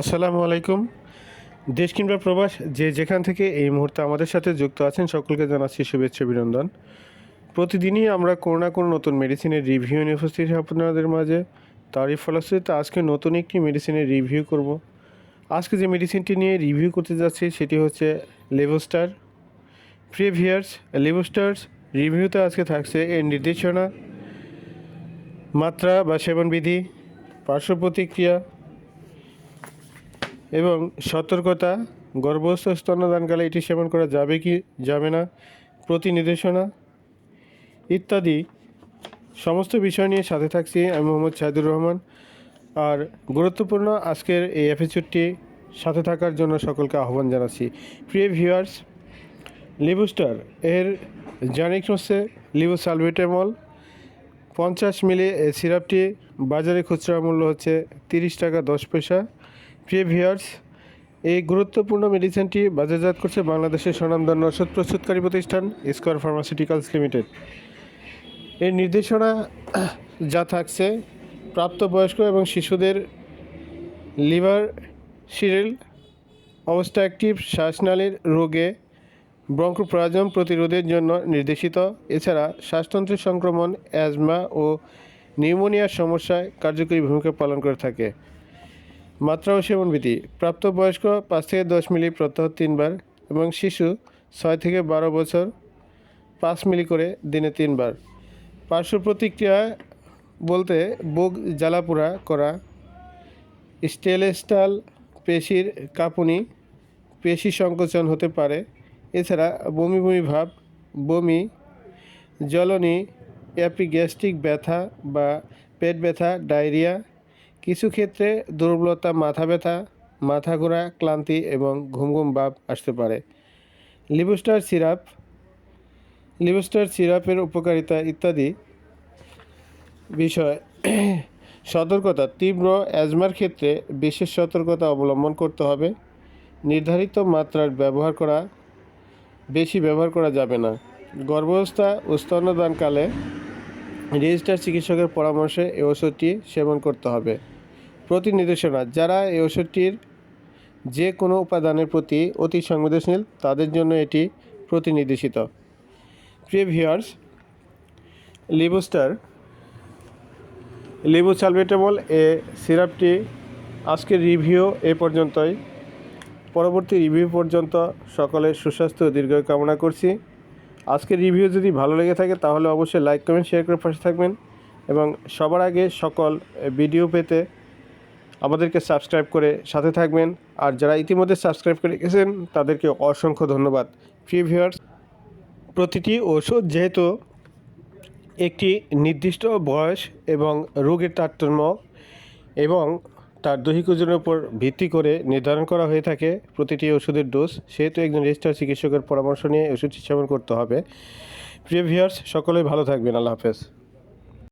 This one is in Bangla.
আসসালামু আলাইকুম। দেশ কিংবা প্রবাস, যে যেখান থেকে এই মুহূর্তে আমাদের সাথে যুক্ত আছেন, সকলকে জানাচ্ছি শুভেচ্ছা, অভিনন্দন। প্রতিদিনই আমরা কোনো না কোনো নতুন মেডিসিনের রিভিউ নিয়ে উপস্থিত আপনাদের মাঝে। তারই ফলশ্রুতিতে আজকে নতুন একটি মেডিসিনের রিভিউ করব। আজকে যে মেডিসিনটি নিয়ে রিভিউ করতে যাচ্ছি, সেটি হচ্ছে লেভোস্টার প্রিভিয়ার্স লেভোস্টার্স রিভিউতে আজকে থাকছে এর নির্দেশনা, মাত্রা বা সেবনবিধি, পার্শ্ব প্রতিক্রিয়া এবং সতর্কতা, গর্ভস্থ স্তন্যদানকালে এটি সেবন করা যাবে কি যাবে না প্রতি নির্দেশনা ইত্যাদি সমস্ত বিষয় নিয়ে সাথে থাকছি আমি মোহাম্মদ শাহিদুর রহমান। আর গুরুত্বপূর্ণ আজকের এই এপিসোডটি সাথে থাকার জন্য সকলকে আহ্বান জানাচ্ছি। প্রিয় ভিউয়ার্স লিবুস্টার এর জানিক হচ্ছে লিবু সালভেটামল পঞ্চাশ মিলি এই সিরাপটি বাজারে খুচরা মূল্য হচ্ছে তিরিশ টাকা দশ পয়সা। প্রিয় ভিউয়ার্স, এই গুরুত্বপূর্ণ মেডিসিনটি বাজারজাত করছে বাংলাদেশের স্বনামধন্য ওষুধ প্রস্তুতকারী প্রতিষ্ঠান স্কোয়ার ফার্মাসিউটিক্যালস লিমিটেড এর নির্দেশনা যা থাকছে, প্রাপ্তবয়স্ক এবং শিশুদের লিভার সিরিল, অবস্থা অ্যাক্টিভ, শ্বাসনালীর রোগে ব্রঙ্কোপ্রাজম প্রতিরোধের জন্য নির্দেশিত। এছাড়া শ্বাসতন্ত্রের সংক্রমণ, অ্যাজমা ও নিউমোনিয়ার সমস্যায় কার্যকরী ভূমিকা পালন করে থাকে। মাত্রা ও সেবনবিধি প্রাপ্তবয়স্ক পাঁচ থেকে দশ মিলি প্রত্যহ তিনবার এবং শিশু ছয় থেকে বারো বছর পাঁচ মিলি করে দিনে তিনবার। পার্শ্ব প্রতিক্রিয়া বলতে বুক জ্বালাপোড়া করা, স্টেলেস্টাল পেশির কাঁপুনি, পেশি সংকোচন হতে পারে, এছাড়া বমি বমি ভাব, বমি, জ্বলনি অ্যাপিগ্যাস্ট্রিক ব্যথা বা পেট ব্যথা, ডায়রিয়া কিছু ক্ষেত্রে দুর্বলতা, মাথা ব্যথা, মাথা ঘোরা, ক্লান্তি এবং ঘুম ঘুম ভাব আসতে পারে। লিবুস্টার সিরাপ লিবুস্টার সিরাপের উপকারিতা ইত্যাদি বিষয়। সতর্কতা, তীব্র অ্যাজমার ক্ষেত্রে বিশেষ সতর্কতা অবলম্বন করতে হবে। নির্ধারিত মাত্রার ব্যবহার করা, বেশি ব্যবহার করা যাবে না। গর্ভাবস্থা ও স্তন্যদানকালে রেজিস্টার চিকিৎসকের পরামর্শে এই ওষুধটি সেবন করতে হবে। প্রতি নির্দেশনা যারা এই ওষুধটির যে কোনো উপাদানের প্রতি অতি সংবেদনশীল, তাদের জন্য এটি প্রতিনির্দেশিত। প্রিয় ভিউয়ার্স, লিবুস্টার লিবু সালভেটামল এ সিরাপটি আজকের রিভিউ এ পর্যন্তই। পরবর্তী রিভিউ পর্যন্ত সকলের সুস্বাস্থ্য ও দীর্ঘায়ু কামনা করছি। আজকের রিভিউ যদি ভালো লেগে থাকে, তাহলে অবশ্যই লাইক, কমেন্ট, শেয়ার করে পাশে থাকবেন এবং সবার আগে সকল ভিডিও পেতে আমাদেরকে সাবস্ক্রাইব করে সাথে থাকবেন। আর যারা ইতিমধ্যে সাবস্ক্রাইব করে গেছেন, তাদেরকে অসংখ্য ধন্যবাদ। প্রিয় ভিউয়ার্স প্রতিটি ওষুধ যেহেতু একটি নির্দিষ্ট বয়স এবং রোগের তারতম্য এবং তার দৈহিক ওজনের উপর ভিত্তি করে নির্ধারণ করা হয়ে থাকে প্রতিটি ওষুধের ডোজ সেহেতু একজন রেজিস্টার চিকিৎসকের পরামর্শ নিয়ে ওষুধ সেবন করতে হবে। প্রিয় ভিউয়ার্স সকলেই ভালো থাকবেন। আল্লাহ হাফেজ।